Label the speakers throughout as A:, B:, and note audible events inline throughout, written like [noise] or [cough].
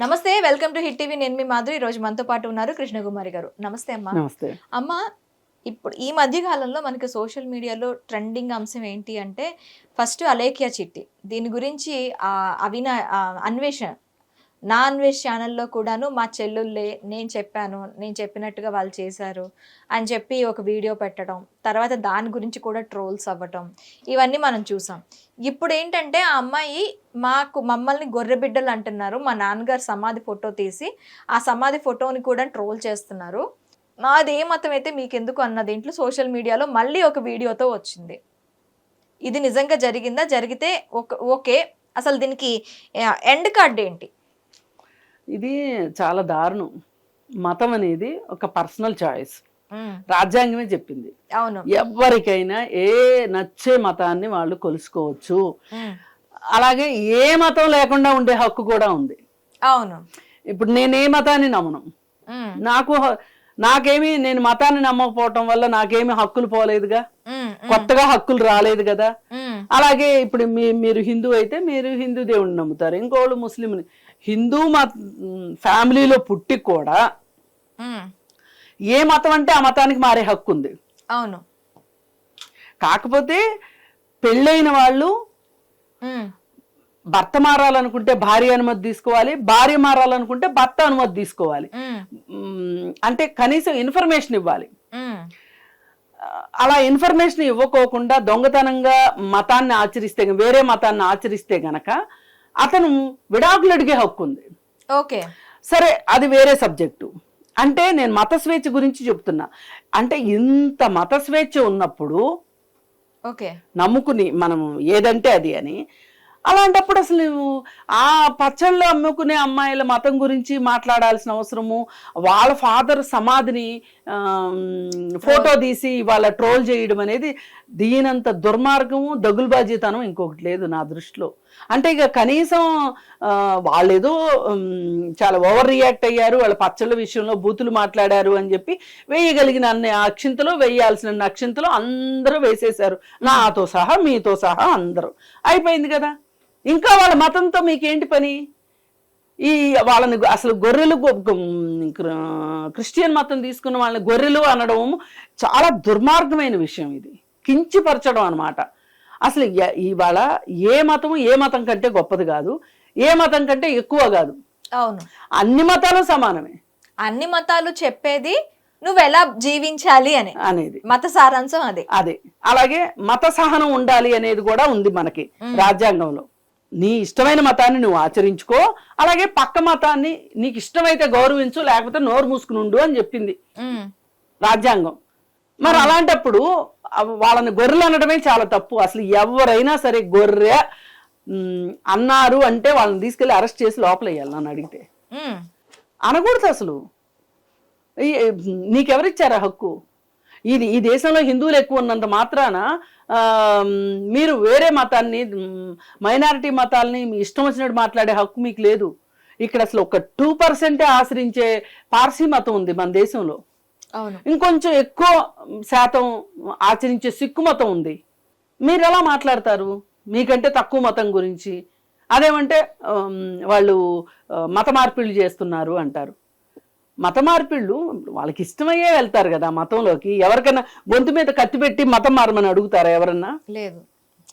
A: నమస్తే welcome to hit TV. నేను మీ మాధురి. ఈ రోజు మనతో పాటు ఉన్నారు కృష్ణకుమారి గారు. నమస్తే అమ్మా.
B: నమస్తే.
A: అమ్మ ఇప్పుడు ఈ మధ్య కాలంలో మనకి సోషల్ మీడియాలో ట్రెండింగ్ అంశం ఏంటి అంటే ఫస్ట్ అలేఖ్య చిట్టి. దీని గురించి ఆ అవినా అన్వేషణ. నాన్ వెజ్ ఛానల్లో కూడాను మా చెల్లుళ్ళే నేను చెప్పాను నేను చెప్పినట్టుగా వాళ్ళు చేశారు అని చెప్పి ఒక వీడియో పెట్టడం తర్వాత దాని గురించి కూడా ట్రోల్స్ అవ్వటం ఇవన్నీ మనం చూసాం. ఇప్పుడు ఏంటంటే ఆ అమ్మాయి మాకు మమ్మల్ని గొర్రె బిడ్డలు అంటున్నారు. మా నాన్నగారు సమాధి ఫోటో తీసి ఆ సమాధి ఫోటోని కూడా ట్రోల్ చేస్తున్నారు. నాది ఏ మతం అయితే మీకెందుకు అన్న దీంట్లో సోషల్ మీడియాలో మళ్ళీ ఒక వీడియోతో వచ్చింది. ఇది నిజంగా జరిగిందా? జరిగితే ఒక ఓకే. అసలు దీనికి ఎండ్ కార్డ్ ఏంటి?
B: ఇది చాలా దారుణం. మతం అనేది ఒక పర్సనల్ చాయిస్. రాజ్యాంగమే చెప్పింది.
A: అవును.
B: ఎవరికైనా ఏ నచ్చే మతాన్ని వాళ్ళు కొలుసుకోవచ్చు. అలాగే ఏ మతం లేకుండా ఉండే హక్కు కూడా ఉంది.
A: అవును.
B: ఇప్పుడు నేను ఏ మతాన్ని నమ్మను? నాకు నాకేమి నేను మతాన్ని నమ్మకపోవటం వల్ల నాకేమి హక్కులు పోలేదుగా. కొత్తగా హక్కులు రాలేదు కదా. అలాగే ఇప్పుడు మీ మీరు హిందూ అయితే మీరు హిందూ దేవుడిని నమ్ముతారు. ఇంకోళ్ళు ముస్లింని హిందూ మత ఫ్యామిలీలో పుట్టి కూడా ఏ మతం అంటే ఆ మతానికి మారే హక్కు ఉంది.
A: అవును.
B: కాకపోతే పెళ్ళైన వాళ్ళు భర్త మారాలనుకుంటే భార్య అనుమతి తీసుకోవాలి భార్య మారాలనుకుంటే భర్త అనుమతి తీసుకోవాలి. అంటే కనీసం ఇన్ఫర్మేషన్ ఇవ్వాలి. అలా ఇన్ఫర్మేషన్ ఇవ్వకోకుండా దొంగతనంగా మతాన్ని ఆచరిస్తే వేరే మతాన్ని ఆచరిస్తే గనక అతను విడాకులు అడిగే హక్కు ఉంది.
A: ఓకే.
B: సరే అది వేరే సబ్జెక్టు. అంటే నేను మత స్వేచ్ఛ గురించి చెప్తున్నా. అంటే ఇంత మత స్వేచ్ఛ ఉన్నప్పుడు
A: ఓకే.
B: నమ్ముకుని మనం ఏదంటే అది అని అలాంటప్పుడు అసలు ఆ పచ్చళ్ళు అమ్ముకునే అమ్మాయిల మతం గురించి మాట్లాడాల్సిన అవసరము వాళ్ళ ఫాదర్ సమాధిని ఫోటో తీసి వాళ్ళ ట్రోల్ చేయడం అనేది దీనంత దుర్మార్గము దగులుబాజీతనం ఇంకొకటి లేదు నా దృష్టిలో. అంటే ఇక కనీసం వాళ్ళేదో చాలా ఓవర్ రియాక్ట్ అయ్యారు వాళ్ళ పచ్చళ్ళ విషయంలో బూతులు మాట్లాడారు అని చెప్పి వేయగలిగిన అన్ని అక్షింతలు వేయాల్సిన అన్ని అక్షింతలు అందరూ వేసేశారు. నాతో సహా మీతో సహా అందరూ. అయిపోయింది కదా? ఇంకా వాళ్ళ మతంతో మీకేంటి పని? ఈ వాళ్ళని అసలు గొర్రెలు క్రిస్టియన్ మతం తీసుకున్న వాళ్ళని గొర్రెలు అనడం చాలా దుర్మార్గమైన విషయం ఇది. కించిపరచడం అనమాట అసలు ఇవాళ ఏ మతము ఏ మతం కంటే గొప్పది కాదు ఏ మతం కంటే ఎక్కువ కాదు.
A: అవును.
B: అన్ని మతాలు సమానమే.
A: అన్ని మతాలు చెప్పేది నువ్వు ఎలా జీవించాలి అని.
B: అనేది.
A: మత సారాంశం అది.
B: అదే. అలాగే మత సహనం ఉండాలి అనేది కూడా ఉంది మనకి రాజ్యాంగంలో. నీ ఇష్టమైన మతాన్ని నువ్వు ఆచరించుకో అలాగే పక్క మతాన్ని నీకు ఇష్టమైతే గౌరవించు లేకపోతే నోరు మూసుకుని ఉండు అని చెప్పింది రాజ్యాంగం. మరి అలాంటప్పుడు వాళ్ళని గొర్రెలు అనడమే చాలా తప్పు. అసలు ఎవరైనా సరే గొర్రె అన్నారు అంటే వాళ్ళని తీసుకెళ్ళి అరెస్ట్ చేసి లోపల వేయాలి నన్ను అడిగితే. అనకూడదు అసలు. నీకెవరిచ్చారా హక్కు? ఇది ఈ దేశంలో హిందువులు ఎక్కువ ఉన్నంత మాత్రాన మీరు వేరే మతాన్ని మైనారిటీ మతాలని మీ ఇష్టం వచ్చినట్టు మాట్లాడే హక్కు మీకు లేదు. ఇక్కడ అసలు ఒక టూ పర్సెంటే ఆశ్రయించే పార్సీ మతం ఉంది మన దేశంలో. ఇంకొంచెం ఎక్కువ శాతం ఆచరించే సిక్కు మతం ఉంది. మీరు ఎలా మాట్లాడతారు? మీకంటే తక్కువ మతం గురించి. అదేమంటే వాళ్ళు మత మార్పిళ్ళు చేస్తున్నారు అంటారు. మత మార్పిళ్ళు వాళ్ళకి ఇష్టమయ్యే వెళ్తారు కదా మతంలోకి. ఎవరికైనా గొంతు మీద కత్తి పెట్టి మతం మారమని అడుగుతారా ఎవరన్నా?
A: లేదు.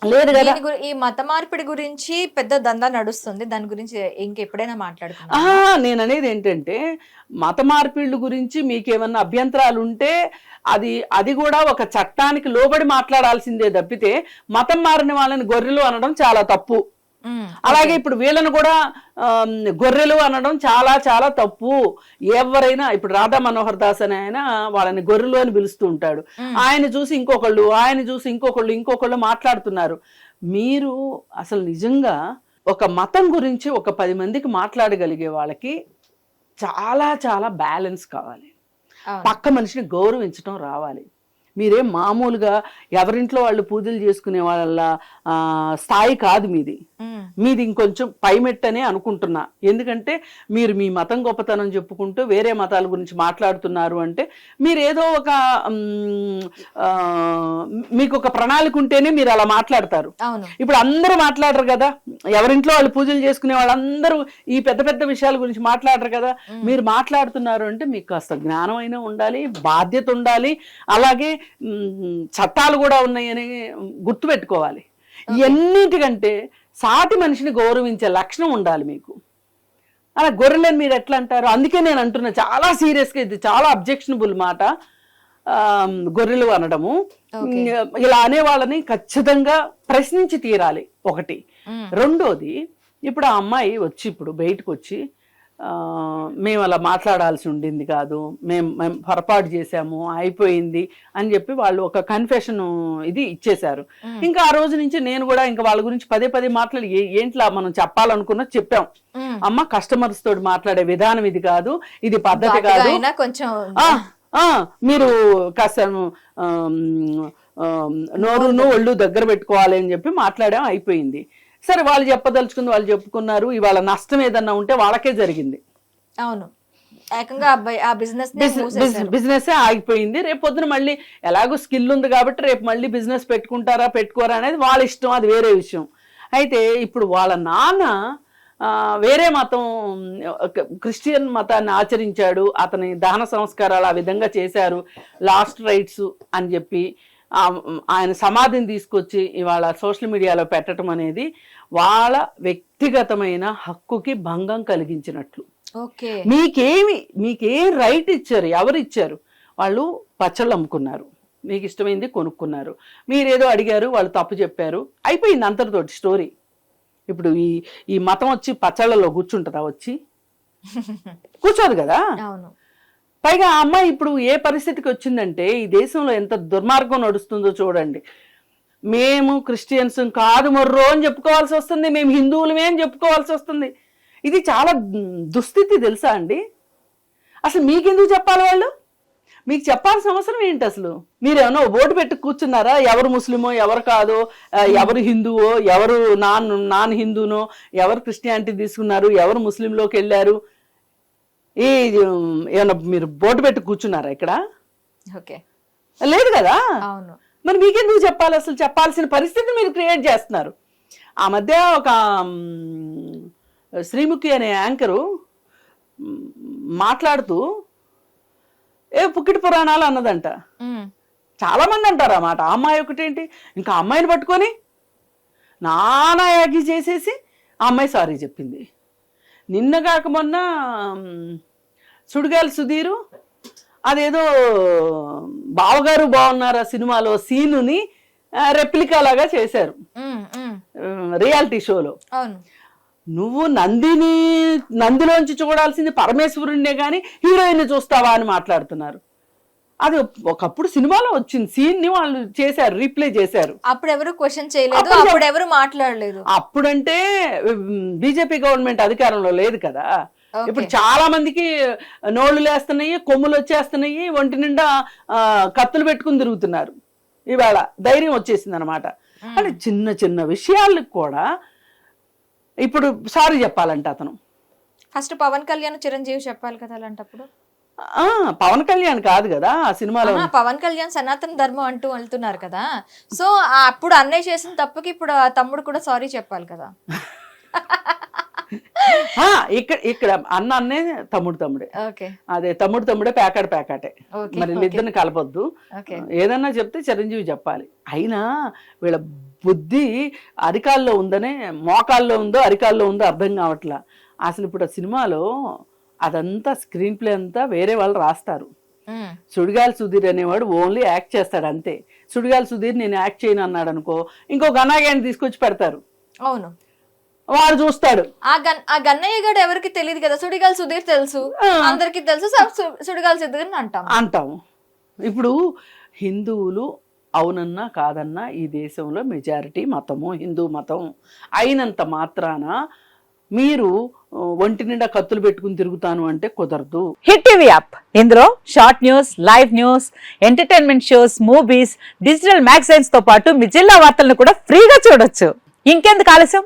B: లేదు కదా.
A: ఈ మత మార్పిడి గురించి పెద్ద దందా నడుస్తుంది. దాని గురించి ఇంకెప్పుడైనా మాట్లాడుకుందాం
B: ఆహా, నేను అనేది ఏంటంటే మత మార్పిళ్ళు గురించి మీకేమన్నా అభ్యంతరాలు ఉంటే అది అది కూడా ఒక చట్టానికి లోబడి మాట్లాడాల్సిందే తప్పితే మతం మారిన వాళ్ళని గొర్రెలు అనడం చాలా తప్పు. అలాగే ఇప్పుడు వీళ్ళని కూడా గొర్రెలు అనడం చాలా చాలా తప్పు. ఎవరైనా ఇప్పుడు రాధా మనోహర్ దాస్ అని ఆయన వాళ్ళని గొర్రెలు అని పిలుస్తూ ఉంటాడు. ఆయన చూసి ఇంకొకళ్ళు ఆయన చూసి ఇంకొకళ్ళు ఇంకొకళ్ళు మాట్లాడుతున్నారు. మీరు అసలు నిజంగా ఒక మతం గురించి ఒక పది మందికి మాట్లాడగలిగే వాళ్ళకి చాలా చాలా బ్యాలెన్స్ కావాలి. పక్క మనిషిని గౌరవించడం రావాలి. మీరేం మామూలుగా ఎవరింట్లో వాళ్ళు పూజలు చేసుకునే వాళ్ళ స్థాయి కాదు మీది. మీది ఇంకొంచెం పైమెట్టనే అనుకుంటున్నా. ఎందుకంటే మీరు మీ మతం గొప్పతనం చెప్పుకుంటూ వేరే మతాల గురించి మాట్లాడుతున్నారు అంటే మీరు ఏదో ఒక మీకు ఒక ప్రణాళిక ఉంటేనే మీరు అలా మాట్లాడతారు. ఇప్పుడు అందరూ మాట్లాడరు కదా. ఎవరింట్లో వాళ్ళు పూజలు చేసుకునే వాళ్ళందరూ ఈ పెద్ద పెద్ద విషయాల గురించి మాట్లాడరు కదా. మీరు మాట్లాడుతున్నారు అంటే మీకు కాస్త జ్ఞానం అయినా ఉండాలి బాధ్యత ఉండాలి. అలాగే చట్టాలు కూడా ఉన్నాయని గుర్తుపెట్టుకోవాలి. ఎన్నిటికంటే సాటి మనిషిని గౌరవించే లక్షణం ఉండాలి మీకు. అలా గొర్రెలని మీరు ఎట్లా అంటారు? అందుకే నేను అంటున్నా చాలా సీరియస్గా ఇది చాలా అబ్జెక్షనబుల్ మాట. గొర్రెలు అనడము. ఇలా అనే వాళ్ళని ఖచ్చితంగా ప్రశ్నించి తీరాలి ఒకటి. రెండోది ఇప్పుడు ఆ అమ్మాయి వచ్చి ఇప్పుడు బయటకు వచ్చి ఆ, మేము అలా మాట్లాడాల్సి ఉండింది కాదు మేము మేము పొరపాటు చేశాము అయిపోయింది అని చెప్పి వాళ్ళు ఒక కన్ఫెషన్ ఇది ఇచ్చేశారు. ఇంకా ఆ రోజు నుంచి నేను కూడా ఇంకా వాళ్ళ గురించి పదే పదే మాట్లాడి ఏంట్లా మనం చెప్పాలనుకున్నా చెప్పాం. అమ్మ కస్టమర్స్ తోటి మాట్లాడే విధానం ఇది కాదు ఇది పద్ధతి కాదు.
A: అయినా కొంచెం
B: మీరు కాస్త నోరును ఒళ్ళు దగ్గర పెట్టుకోవాలి అని చెప్పి మాట్లాడాం అయిపోయింది. సరే వాళ్ళు చెప్పదలుచుకుంది వాళ్ళు చెప్పుకున్నారు ఇవాళ నష్టం ఏదన్నా ఉంటే వాళ్ళకే జరిగింది.
A: అవును. ఏకంగా అబ్బాయి ఆ బిజినెస్
B: బిజినెస్ ఆగిపోయింది. రేపు పొద్దున మళ్ళీ ఎలాగో స్కిల్ ఉంది కాబట్టి రేపు మళ్ళీ బిజినెస్ పెట్టుకుంటారా పెట్టుకోరా అనేది వాళ్ళ ఇష్టం అది వేరే విషయం. అయితే ఇప్పుడు వాళ్ళ నాన్న వేరే మతం క్రిస్టియన్ మతాన్ని ఆచరించాడు. అతని దహన సంస్కారాలు ఆ విధంగా చేశారు. లాస్ట్ రైట్స్ అని చెప్పి ఆయన సమాధిని తీసుకొచ్చి ఇవాళ సోషల్ మీడియాలో పెట్టడం అనేది వాళ్ళ వ్యక్తిగతమైన హక్కుకి భంగం కలిగించినట్లు. మీకేమి మీకేం రైట్ ఇచ్చారు ఎవరు ఇచ్చారు వాళ్ళు పచ్చళ్ళు అమ్ముకున్నారు మీకు ఇష్టమైంది కొనుక్కున్నారు. మీరేదో అడిగారు వాళ్ళు తప్పు చెప్పారు అయిపోయింది అంతటితోటి స్టోరీ. ఇప్పుడు ఈ ఈ మతం వచ్చి పచ్చళ్ళలో కూర్చుంటుందా వచ్చి? [laughs] కూర్చోదు కదా?
A: అవును.
B: పైగా ఆ అమ్మాయి ఇప్పుడు ఏ పరిస్థితికి వచ్చిందంటే ఈ దేశంలో ఎంత దుర్మార్గం నడుస్తుందో చూడండి. మేము క్రిస్టియన్స్ కాదు మొర్రో అని చెప్పుకోవాల్సి వస్తుంది మేము హిందువులమే అని చెప్పుకోవాల్సి వస్తుంది. ఇది చాలా దుస్థితి తెలుసా అండి? అసలు మీకెందుకు చెప్పాలి వాళ్ళు? మీకు చెప్పాల్సిన అవసరం ఏంటి అసలు? మీరేమన్నా ఓటు పెట్టి కూర్చున్నారా? ఎవరు ముస్లిమో ఎవరు కాదో ఎవరు హిందువో ఎవరు నాన్ నాన్ హిందూనో ఎవరు క్రిస్టియానిటీ తీసుకున్నారు ఎవరు ముస్లింలోకి వెళ్ళారు? ఈ ఏమన్నా మీరు బోర్డు పెట్టి కూర్చున్నారా ఇక్కడ?
A: ఓకే.
B: లేదు కదా?
A: అవును.
B: మరి మీకెందుకు చెప్పాలి? అసలు చెప్పాల్సిన పరిస్థితి మీరు క్రియేట్ చేస్తున్నారు. ఆ మధ్య ఒక శ్రీముఖి అనే యాంకరు మాట్లాడుతూ ఏ పుక్కిటి పురాణాలు అన్నదంట. చాలా మంది అంటారు అన్నమాట ఆ అమ్మాయి ఒకటేంటి? ఇంకా అమ్మాయిని పట్టుకొని నానా యాగి చేసేసి ఆ అమ్మాయి సారీ చెప్పింది. నిన్న కాక మొన్న సుడిగాలి సుధీరు అదేదో బావగారు బాగున్నారు ఆ సినిమాలో సీనుని రెప్లికా లాగా చేశారు. రియాలిటీ షోలో.
A: అవును.
B: నువ్వు నందిని నందిలోంచి చూడాల్సింది పరమేశ్వరుణ్ణే కానీ హీరోయిన్ చూస్తావా అని మాట్లాడుతున్నారు. అది ఒకప్పుడు సినిమాలో వచ్చింది సీన్ని వాళ్ళు చేశారు రీప్లే చేశారు.
A: అప్పుడు ఎవరు క్వశ్చన్ చేయలేదు
B: అప్పుడు
A: ఎవరు మాట్లాడలేదు.
B: అప్పుడంటే బీజేపీ గవర్నమెంట్ అధికారంలో లేదు కదా. ఇప్పుడు చాలా మందికి నోళ్ళు లేస్తున్నాయి కొమ్ములు వచ్చేస్తున్నాయి ఒంటి నిండా కత్తులు పెట్టుకుని తిరుగుతున్నారు. ఇవాళ ధైర్యం వచ్చేసింది అనమాట అంటే చిన్న చిన్న విషయాలకు కూడా ఇప్పుడు సారీ చెప్పాలంట అతను.
A: ఫస్ట్ పవన్ కళ్యాణ్ చిరంజీవి చెప్పాలి కదా అలాంటప్పుడు?
B: ఆ, పవన్ కళ్యాణ్ కాదు కదా ఆ సినిమాలో
A: పవన్ కళ్యాణ్ సనాతన ధర్మం అంటూ వెళ్తున్నారు కదా. సో అప్పుడు అన్నయ్య చేసిన తప్పుకి ఇప్పుడు ఆ తమ్ముడు కూడా సారీ చెప్పాలి కదా. [laughs] [laughs]
B: ఇక్కడ ఇక్కడ అన్న అన్నే తమ్ముడు. తమ్ముడే అదే తమ్ముడు తమ్ముడే ప్యాకాడు ప్యాకాటే. మరి వీళ్ళిద్దరిని కలపొద్దు. ఏదన్నా చెప్తే చిరంజీవి చెప్పాలి. అయినా వీళ్ళ బుద్ధి అరికాల్లో ఉందనే మోకాల్లో ఉందో అరికాల్లో ఉందో అర్థం కావట్లా. అసలు ఇప్పుడు ఆ సినిమాలో అదంతా స్క్రీన్ ప్లే అంతా వేరే వాళ్ళు రాస్తారు. సుడిగాలి సుధీర్ అనేవాడు ఓన్లీ యాక్ట్ చేస్తాడు అంతే. సుడిగాలి సుధీర్ నేను యాక్ట్ చేయను అన్నాడు అనుకో ఇంకో గనాగాన్ని తీసుకొచ్చి పెడతారు.
A: అవును.
B: వాడు చూస్తాడు.
A: ఆ గన్ ఆ గన్నయ్య గడు ఎవరికి తెలియదు కదా? సుడిగాలి సుధీర్ తెలుసు. అందరికి తెలుసు సుడిగాలి సుధీర్ అని అంటాం.
B: అంటాము. ఇప్పుడు హిందువులు అవునన్నా కాదన్నా ఈ దేశంలో మెజారిటీ మతము హిందూ మతం అయినంత మాత్రాన మీరు ఒంటి నిండా కత్తులు పెట్టుకుని తిరుగుతాను అంటే కుదరదు.
C: Hit TV app. ఇందులో short news live news entertainment shows movies digital మ్యాగజైన్స్తో పాటు మీ జిల్లా వార్తలను కూడా ఫ్రీగా చూడొచ్చు. ఇంకెందుకు ఆలస్యం?